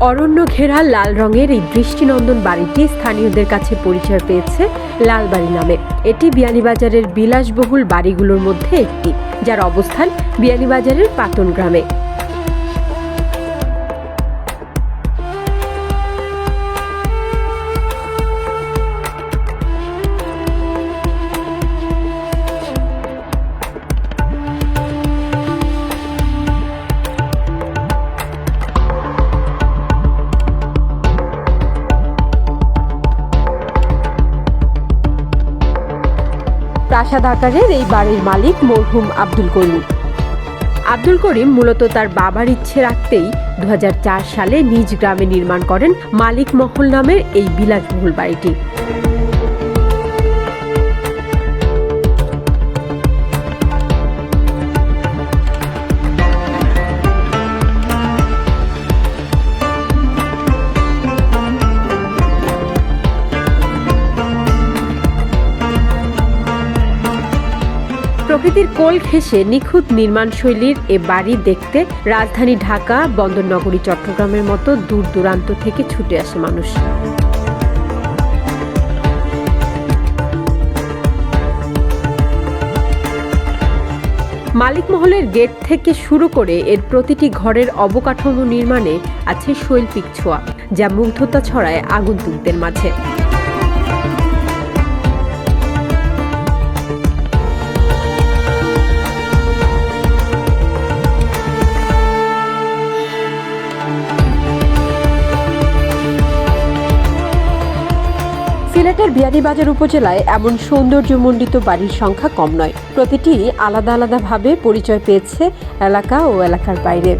অরণ্য ঘেরা লাল রঙের এই দৃষ্টিনন্দন বাড়িটি স্থানীয়দের কাছে পরিচয় পেয়েছে লালবাড়ি নামে। এটি বিয়ানীবাজারের বিলাসবহুল বাড়িগুলোর মধ্যে একটি, যার অবস্থান বিয়ানীবাজারের পাতন গ্রামে। প্রাসাদ আকারের এই বাড়ির মালিক মরহুম আব্দুল করিম। আব্দুল করিম মূলত তার বাবার ইচ্ছে রাখতেই দু হাজার চার সালে নিজ গ্রামে নির্মাণ করেন মালিক মহল নামের এই বিলাসবহুল বাড়িটি। প্রকৃতির কোল ঘেঁষে নিখুঁত নির্মাণশৈলীর এ বাড়ি দেখতে রাজধানী ঢাকা, বন্দরনগরী, চট্টগ্রামের মতো দূর দূরান্ত থেকে ছুটে আসে মানুষ। মালিক মহলের গেট থেকে শুরু করে এর প্রতিটি ঘরের অবকাঠামো নির্মাণে আছে শৈল্পিক ছোঁয়া, যা মুগ্ধতা ছড়ায় আগন্তুকদের মাঝে। সিলেটের বিয়ানীবাজার উপজেলায় এমন সৌন্দর্যমণ্ডিত বাড়ির সংখ্যা কম নয়। প্রতিটি আলাদা আলাদাভাবে পরিচয় পেয়েছে এলাকা ও এলাকার বাইরে।